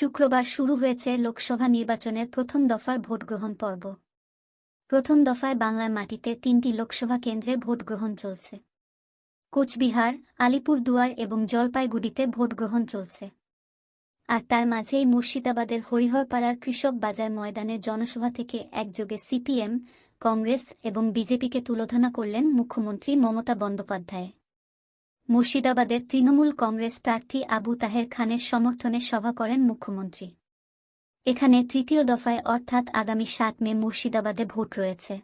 শুক্রবার শুরু হয়েছে লোকসভা নির্বাচনের প্রথম দফার ভোটগ্রহণ পর্ব। প্রথম দফায় বাংলার মাটিতে তিনটি লোকসভা কেন্দ্রে ভোটগ্রহণ চলছে। কোচবিহার, আলিপুরদুয়ার এবং জলপাইগুড়িতে ভোটগ্রহণ চলছে। আর তার মাঝেই মুর্শিদাবাদের হরিহরপাড়ার কৃষক বাজার ময়দানে জনসভা থেকে একযোগে সিপিএম, কংগ্রেস এবং বিজেপিকে তুলোধনা করলেন মুখ্যমন্ত্রী মমতা বন্দ্যোপাধ্যায়। মুর্শিদাবাদের তৃণমূল কংগ্রেস প্রার্থী আবু তাহের খানের সমর্থনে সভা করেন মুখ্যমন্ত্রী। এখানে তৃতীয় দফায় অর্থাৎ আগামী সাত মে মুর্শিদাবাদে ভোট রয়েছে।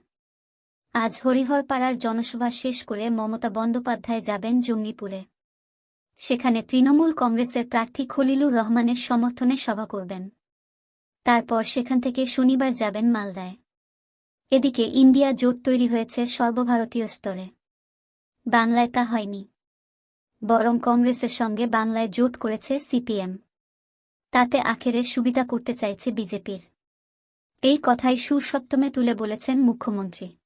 আজ হরিহরপাড়ার জনসভা শেষ করে মমতা বন্দ্যোপাধ্যায় যাবেন জঙ্গিপুরে। সেখানে তৃণমূল কংগ্রেসের প্রার্থী খলিলুর রহমানের সমর্থনে সভা করবেন। তারপর সেখান থেকে শনিবার যাবেন মালদায়। এদিকে ইন্ডিয়া জোট তৈরি হয়েছে সর্বভারতীয় স্তরে। বাংলায় তা হয়নি। বরং কংগ্রেসের সঙ্গে বাংলায় জোট করেছে সিপিএম। তাতে আখেরে সুবিধা করতে চাইছে বিজেপির। এই কথাই সুর সপ্তমে তুলে বলেছেন মুখ্যমন্ত্রী।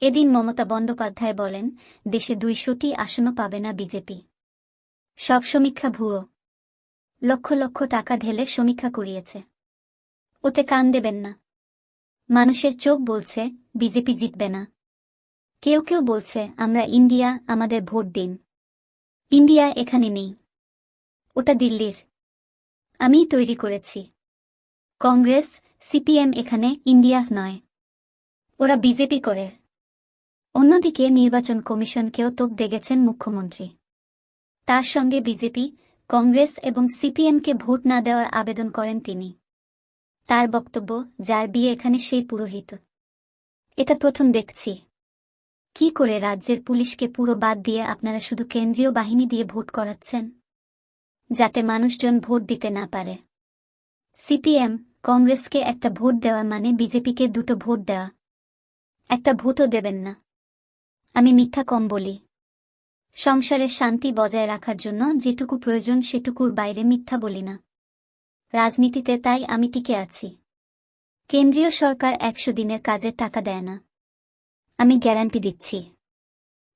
এদিন মমতা বন্দ্যোপাধ্যায় বলেন, দেশে দুইশোটি আসনও পাবে না বিজেপি। সব সমীক্ষা ভুয়ো। লক্ষ লক্ষ টাকা ঢেলে সমীক্ষা করিয়েছে। ওতে কান দেবেন না। মানুষের চোখ বলছে, বিজেপি জিতবে না। কেউ কেউ বলছে, আমরা ইন্ডিয়া, আমাদের ভোট দিন। ইন্ডিয়া এখানে নেই। ওটা দিল্লির। আমিই তৈরি করেছি। কংগ্রেস, সিপিএম এখানে ইন্ডিয়া নয়। ওরা বিজেপি করে। অন্যদিকে নির্বাচন কমিশনকেও তোপ দেগেছেন মুখ্যমন্ত্রী। তার সঙ্গে বিজেপি, কংগ্রেস এবং সিপিএমকে ভোট না দেওয়ার আবেদন করেন তিনি। তার বক্তব্য, যার বিয়ে এখানে সেই পুরোহিত। এটা প্রথম দেখছি। কি করে রাজ্যের পুলিশকে পুরো বাদ দিয়ে আপনারা শুধু কেন্দ্রীয় বাহিনী দিয়ে ভোট করাচ্ছেন? যাতে মানুষজন ভোট দিতে না পারে। সিপিএম, কংগ্রেসকে একটা ভোট দেওয়ার মানে বিজেপিকে দুটো ভোট দেওয়া। একটা ভোটও দেবেন না। আমি মিথ্যা কম বলি। সংসারের শান্তি বজায় রাখার জন্য যেটুকু প্রয়োজন সেটুকুর বাইরে মিথ্যা বলি না। রাজনীতিতে তাই আমি টিকে আছি। কেন্দ্রীয় সরকার একশো দিনের কাজের টাকা দেয় না। আমি গ্যারান্টি দিচ্ছি।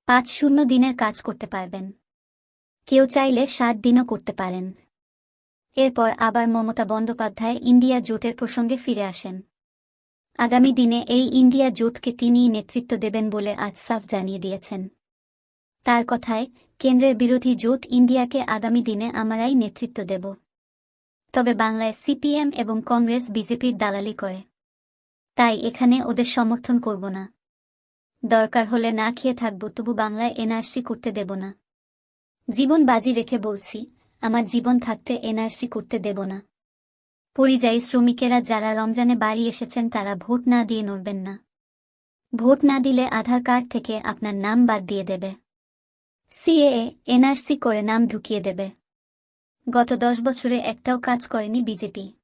পাঁচ শূন্য দিনের কাজ করতে পারবেন। কেউ চাইলে ষাট দিনও করতে পারেন। এরপর আবার মমতা বন্দ্যোপাধ্যায় ইন্ডিয়া জোটের প্রসঙ্গে ফিরে আসেন। আগামী দিনে এই ইন্ডিয়া জোটকে তিনিই নেতৃত্ব দেবেন বলে আজ সাফ জানিয়ে দিয়েছেন। তার কথায়, কেন্দ্রের বিরোধী জোট ইন্ডিয়াকে আগামী দিনে আমরাই নেতৃত্ব দেব। তবে বাংলায় সিপিএম এবং কংগ্রেস বিজেপির দালালি করে। তাই এখানে ওদের সমর্থন করব না। দরকার হলে না খেয়ে থাকব, তবু বাংলায় এনআরসি করতে দেব না। জীবন বাজি রেখে বলছি, আমার জীবন থাকতে এনআরসি করতে দেব না। পরিযায়ী শ্রমিকেরা যারা রমজানে বাড়ি এসেছেন, তারা ভোট না দিয়ে নড়বেন না। ভোট না দিলে আধার কার্ড থেকে আপনার নাম বাদ দিয়ে দেবে। সিএএ এনআরসি করে নাম ঢুকিয়ে দেবে। গত দশ বছরে একটাও কাজ করেনি বিজেপি।